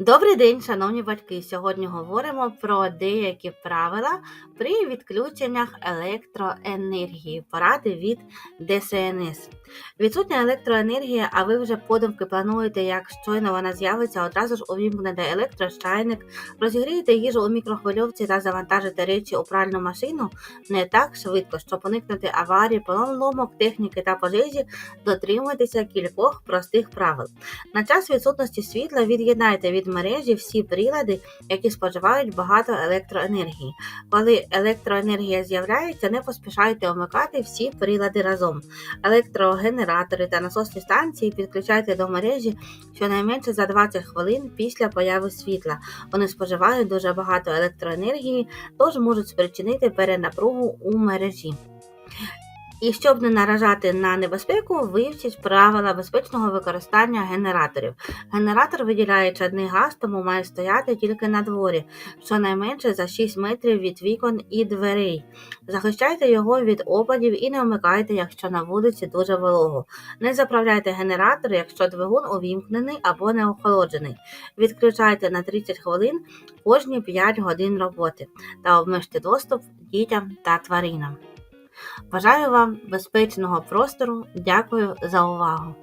Добрий день, шановні батьки! Сьогодні говоримо про деякі правила при відключеннях електроенергії. Поради від ДСНС. Відсутня електроенергія, а ви вже подумки плануєте, як щойно вона з'явиться, одразу ж увімкнете електрочайник, розігрієте їжу у мікрохвильовці та завантажите речі у пральну машину не так швидко, щоб уникнути аварії, поломок техніки та пожежі, дотримуйтеся кількох простих правил. На час відсутності світла від'єднайте від мережі всі прилади, які споживають багато електроенергії. Коли електроенергія з'являється, не поспішайте вмикати всі прилади разом. Електрогенератори та насосні станції підключайте до мережі щонайменше за 20 хвилин після появи світла. Вони споживають дуже багато електроенергії, тож можуть спричинити перенапругу у мережі. І щоб не наражати на небезпеку, вивчіть правила безпечного використання генераторів. Генератор виділяє чадний газ, тому має стояти тільки на дворі, щонайменше за 6 метрів від вікон і дверей. Захищайте його від опадів і не вмикайте, якщо на вулиці дуже волого. Не заправляйте генератор, якщо двигун увімкнений або не охолоджений. Відключайте на 30 хвилин кожні 5 годин роботи та обмежте доступ дітям та тваринам. Бажаю вам безпечного простору. Дякую за увагу!